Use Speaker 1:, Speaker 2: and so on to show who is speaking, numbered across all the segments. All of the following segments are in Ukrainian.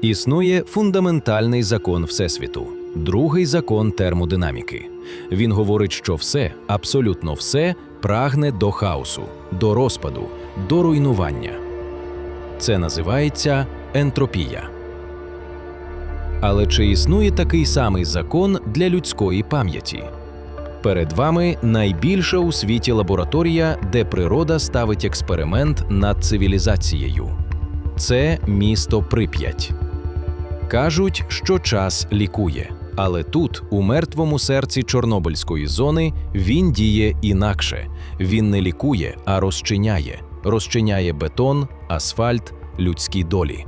Speaker 1: Існує фундаментальний закон Всесвіту, другий закон термодинаміки. Він говорить, що все, абсолютно все, прагне до хаосу, до розпаду, до руйнування. Це називається ентропія. Але чи існує такий самий закон для людської пам'яті? Перед вами найбільша у світі лабораторія, де природа ставить експеримент над цивілізацією. Це місто Прип'ять. Кажуть, що час лікує, але тут, у мертвому серці Чорнобильської зони, він діє інакше. Він не лікує, а розчиняє, розчиняє бетон, асфальт, людські долі.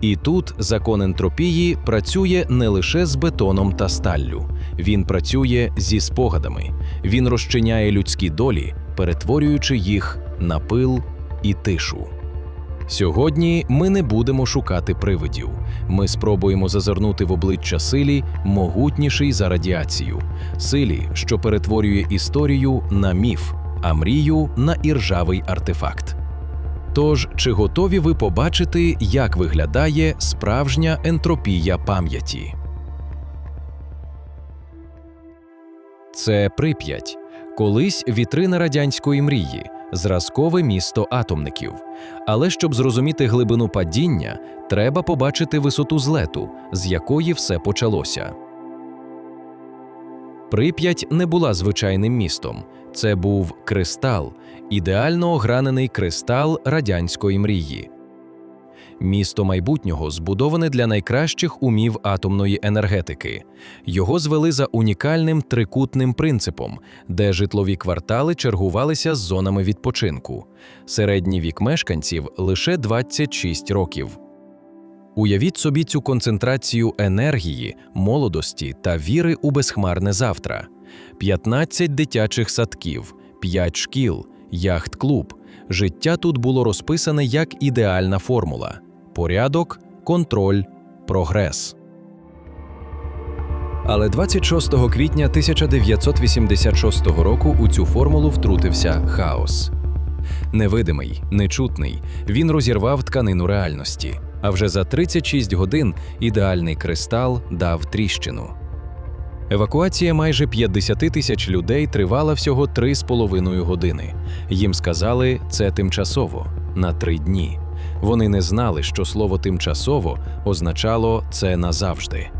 Speaker 1: І тут закон ентропії працює не лише з бетоном та сталлю, він працює зі спогадами, він розчиняє людські долі, перетворюючи їх на пил і тишу. Сьогодні ми не будемо шукати привидів. Ми спробуємо зазирнути в обличчя силі, могутніший за радіацію, силі, що перетворює історію на міф, а мрію на іржавий артефакт. Тож, чи готові ви побачити, як виглядає справжня ентропія пам'яті? Це Прип'ять, колись вітрина радянської мрії, зразкове місто атомників. Але щоб зрозуміти глибину падіння, треба побачити висоту злету, з якої все почалося. Прип'ять не була звичайним містом. Це був кристал, ідеально огранений кристал радянської мрії. Місто майбутнього збудоване для найкращих умів атомної енергетики. Його звели за унікальним трикутним принципом, де житлові квартали чергувалися з зонами відпочинку. Середній вік мешканців лише 26 років. Уявіть собі цю концентрацію енергії, молодості та віри у безхмарне завтра: 15 дитячих садків, 5 шкіл, яхт-клуб. Життя тут було розписане як ідеальна формула: порядок, контроль, прогрес. Але 26 квітня 1986 року у цю формулу втрутився хаос. Невидимий, нечутний, він розірвав тканину реальності. А вже за 36 годин ідеальний кристал дав тріщину. Евакуація майже 50 тисяч людей тривала всього 3,5 години. Їм сказали, це тимчасово на три дні. Вони не знали, що слово тимчасово означало це назавжди.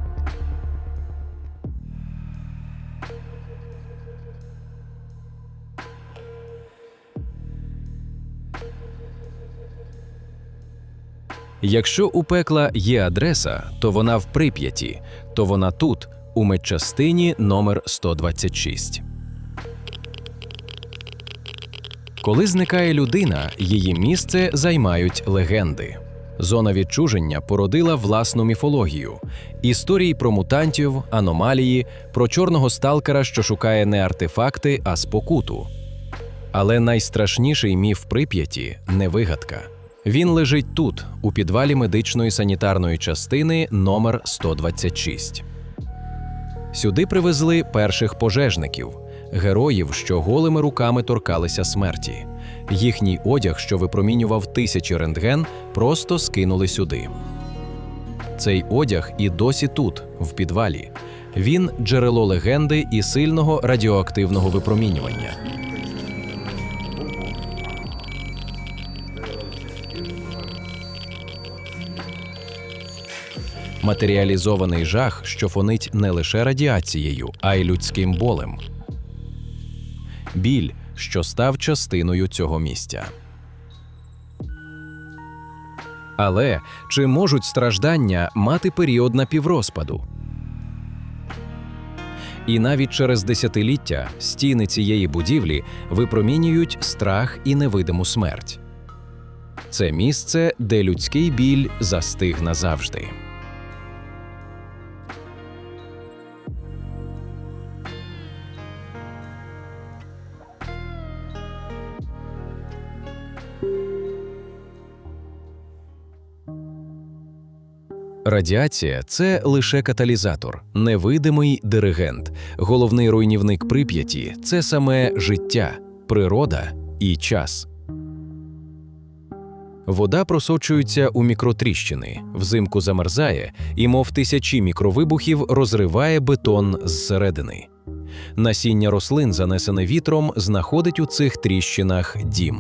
Speaker 1: Якщо у пекла є адреса, то вона в Прип'яті, то вона тут, у медчастині номер 126. Коли зникає людина, її місце займають легенди. Зона відчуження породила власну міфологію, історії про мутантів, аномалії, про чорного сталкера, що шукає не артефакти, а спокуту. Але найстрашніший міф Прип'яті не вигадка. Він лежить тут, у підвалі медичної санітарної частини номер 126. Сюди привезли перших пожежників, героїв, що голими руками торкалися смерті. Їхній одяг, що випромінював тисячі рентген, просто скинули сюди. Цей одяг і досі тут, в підвалі. Він джерело легенди і сильного радіоактивного випромінювання. Матеріалізований жах, що фонить не лише радіацією, а й людським болем. Біль, що став частиною цього місця. Але чи можуть страждання мати період напіврозпаду? І навіть через десятиліття стіни цієї будівлі випромінюють страх і невидиму смерть. Це місце, де людський біль застиг назавжди. Радіація це лише каталізатор, невидимий диригент. Головний руйнівник прип'яті це саме життя, природа і час. Вода просочується у мікротріщини, взимку замерзає і, мов тисячі мікровибухів, розриває бетон зсередини. Насіння рослин, занесене вітром, знаходить у цих тріщинах дім.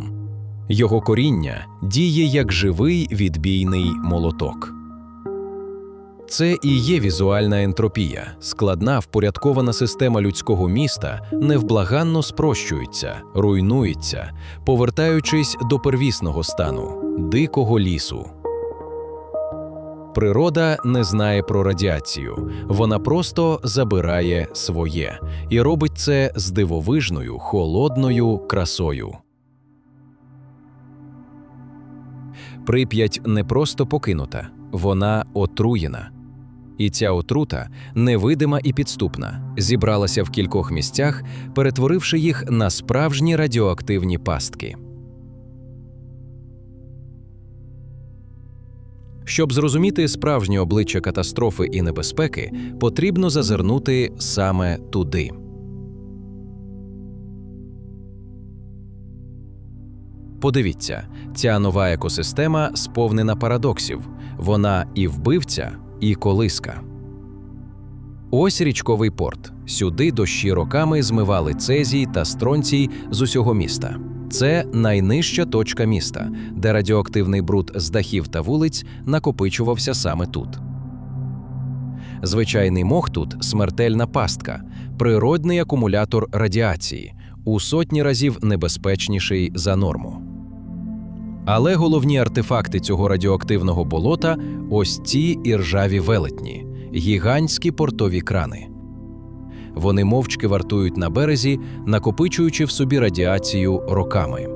Speaker 1: Його коріння діє як живий відбійний молоток. Це і є візуальна ентропія, складна впорядкована система людського міста невблаганно спрощується, руйнується, повертаючись до первісного стану дикого лісу. Природа не знає про радіацію, вона просто забирає своє і робить це з дивовижною холодною красою. Прип'ять не просто покинута, вона отруєна. І ця отрута, невидима і підступна, зібралася в кількох місцях, перетворивши їх на справжні радіоактивні пастки. Щоб зрозуміти справжнє обличчя катастрофи і небезпеки, потрібно зазирнути саме туди. Подивіться, ця нова екосистема сповнена парадоксів. Вона і вбивця, і колиска. Ось річковий порт. Сюди дощі роками змивали цезій та стронцій з усього міста. Це найнижча точка міста, де радіоактивний бруд з дахів та вулиць накопичувався саме тут. Звичайний мох тут смертельна пастка, природний акумулятор радіації, у сотні разів небезпечніший за норму. Але головні артефакти цього радіоактивного болота ось ці іржаві велетні, гігантські портові крани. Вони мовчки вартують на березі, накопичуючи в собі радіацію роками.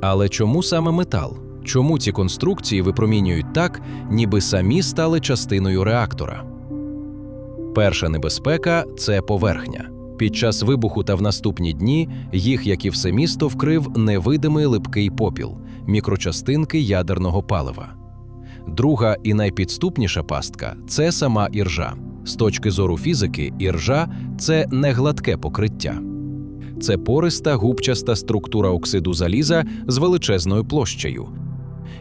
Speaker 1: Але чому саме метал? Чому ці конструкції випромінюють так, ніби самі стали частиною реактора? Перша небезпека це поверхня. Під час вибуху та в наступні дні їх, як і все місто, вкрив невидимий липкий попіл, мікрочастинки ядерного палива. Друга і найпідступніша пастка це сама іржа. З точки зору фізики, іржа це не гладке покриття. Це пориста губчаста структура оксиду заліза з величезною площею.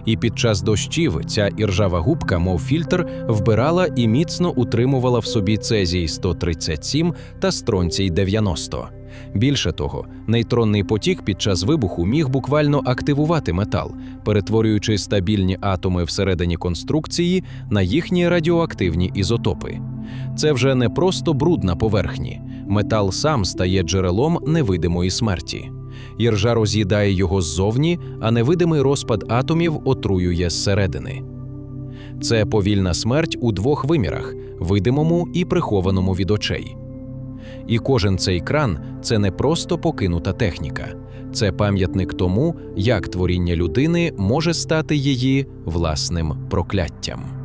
Speaker 1: І під час дощів ця іржава губка, мов фільтр, вбирала і міцно утримувала в собі цезій 137 та стронцій 90. Більше того, нейтронний потік під час вибуху міг буквально активувати метал, перетворюючи стабільні атоми всередині конструкції на їхні радіоактивні ізотопи. Це вже не просто бруд на поверхні, метал сам стає джерелом невидимої смерті. Іржа роз'їдає його ззовні, а невидимий розпад атомів отруює зсередини. Це повільна смерть у двох вимірах видимому і прихованому від очей. І кожен цей кран це не просто покинута техніка, це пам'ятник тому, як творіння людини може стати її власним прокляттям.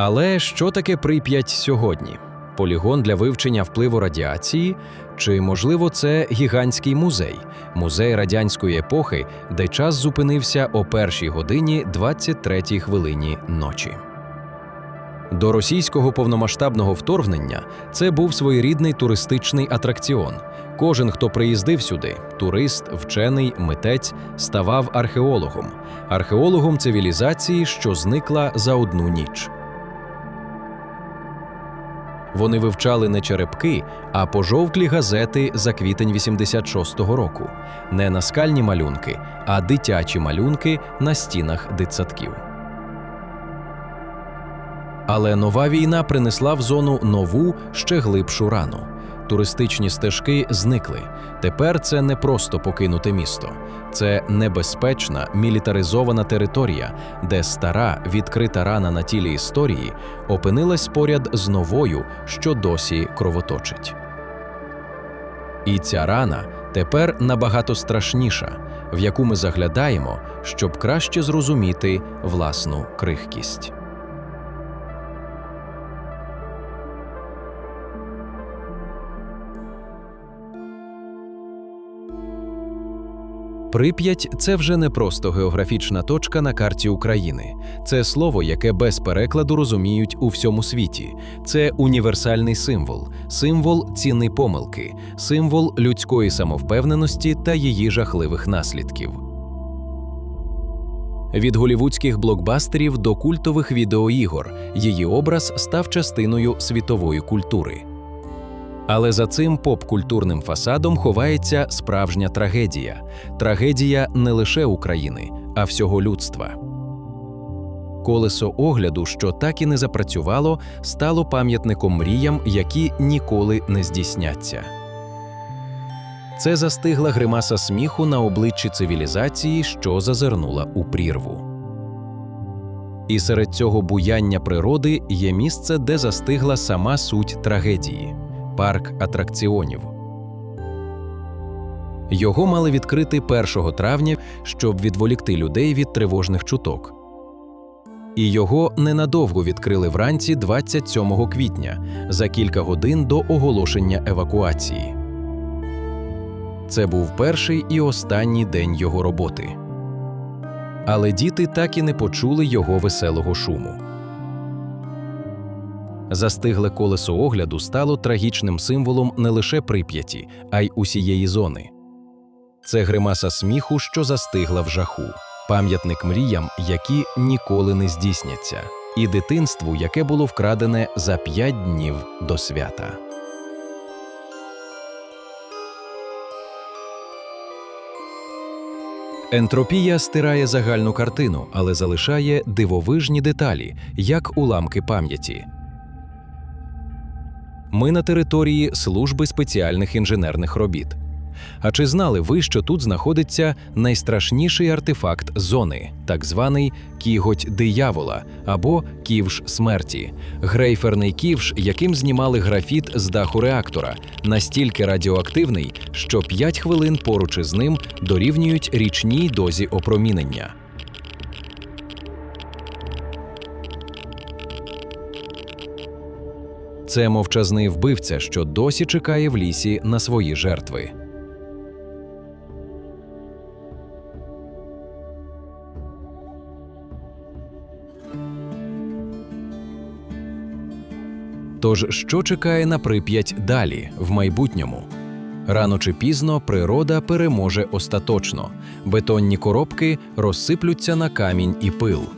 Speaker 1: Але що таке Прип'ять сьогодні? Полігон для вивчення впливу радіації? Чи, можливо, це гігантський музей, музей радянської епохи, де час зупинився о першій годині 23 хвилині ночі? До російського повномасштабного вторгнення це був своєрідний туристичний атракціон. Кожен, хто приїздив сюди, турист, вчений, митець, ставав археологом, археологом цивілізації, що зникла за одну ніч. Вони вивчали не черепки, а пожовклі газети за квітень 86-го року, не наскальні малюнки, а дитячі малюнки на стінах дитсадків. Але нова війна принесла в зону нову ще глибшу рану. Туристичні стежки зникли. Тепер це не просто покинуте місто, це небезпечна мілітаризована територія, де стара відкрита рана на тілі історії опинилась поряд з новою, що досі кровоточить. І ця рана тепер набагато страшніша, в яку ми заглядаємо, щоб краще зрозуміти власну крихкість. Прип'ять це вже не просто географічна точка на карті України. Це слово, яке без перекладу розуміють у всьому світі. Це універсальний символ, символ ціни помилки, символ людської самовпевненості та її жахливих наслідків. Від голівудських блокбастерів до культових відеоігор її образ став частиною світової культури. Але за цим поп-культурним фасадом ховається справжня трагедія трагедія не лише України, а всього людства. Колесо огляду, що так і не запрацювало, стало пам'ятником мріям, які ніколи не здійсняться. Це застигла гримаса сміху на обличчі цивілізації, що зазирнула у прірву. І серед цього буяння природи є місце, де застигла сама суть трагедії парк атракціонів. Його мали відкрити 1 травня, щоб відволікти людей від тривожних чуток. І його ненадовго відкрили вранці 27 квітня за кілька годин до оголошення евакуації. Це був перший і останній день його роботи. Але діти так і не почули його веселого шуму. Застигле колесо огляду стало трагічним символом не лише прип'яті, а й усієї зони. Це гримаса сміху, що застигла в жаху, пам'ятник мріям, які ніколи не здійсняться, і дитинству, яке було вкрадене за п'ять днів до свята. Ентропія стирає загальну картину, але залишає дивовижні деталі, як уламки пам'яті. Ми на території служби спеціальних інженерних робіт. А чи знали ви, що тут знаходиться найстрашніший артефакт зони, так званий кіготь диявола або ківш смерті, грейферний ківш, яким знімали графіт з даху реактора, настільки радіоактивний, що 5 хвилин поруч із ним дорівнюють річній дозі опромінення. Це мовчазний вбивця, що досі чекає в лісі на свої жертви. Тож, що чекає на прип'ять далі, в майбутньому? Рано чи пізно природа переможе остаточно, бетонні коробки розсиплються на камінь і пил.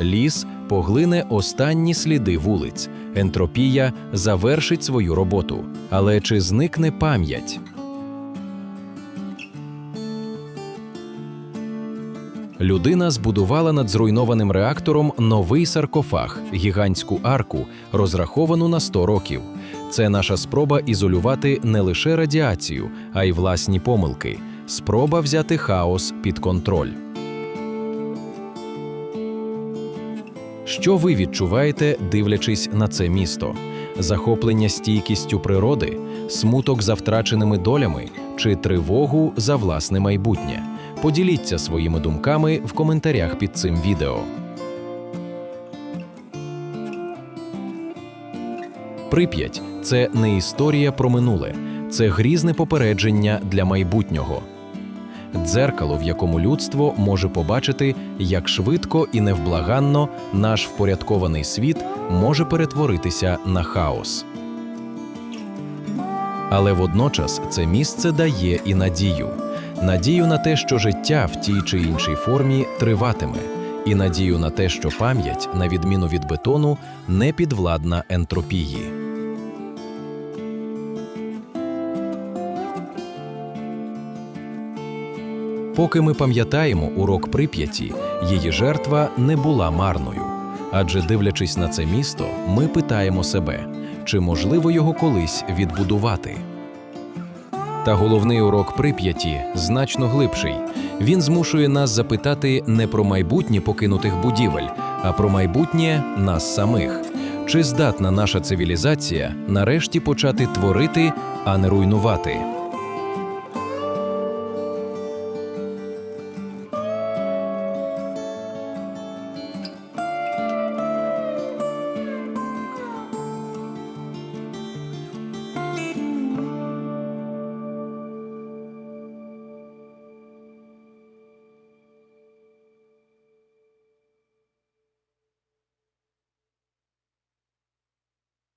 Speaker 1: Ліс поглине останні сліди вулиць, ентропія завершить свою роботу. Але чи зникне пам'ять? Людина збудувала над зруйнованим реактором новий саркофаг, гігантську арку, розраховану на 100 років. Це наша спроба ізолювати не лише радіацію, а й власні помилки, спроба взяти хаос під контроль. Що ви відчуваєте, дивлячись на це місто? Захоплення стійкістю природи, смуток за втраченими долями чи тривогу за власне майбутнє? Поділіться своїми думками в коментарях під цим відео. Прип'ять це не історія про минуле, це грізне попередження для майбутнього. Дзеркало, в якому людство може побачити, як швидко і невблаганно наш впорядкований світ може перетворитися на хаос. Але водночас це місце дає і надію надію на те, що життя в тій чи іншій формі триватиме, і надію на те, що пам'ять, на відміну від бетону, не підвладна ентропії. Поки ми пам'ятаємо урок прип'яті, її жертва не була марною. Адже дивлячись на це місто, ми питаємо себе, чи можливо його колись відбудувати. Та головний урок прип'яті значно глибший. Він змушує нас запитати не про майбутнє покинутих будівель, а про майбутнє нас самих. Чи здатна наша цивілізація нарешті почати творити, а не руйнувати?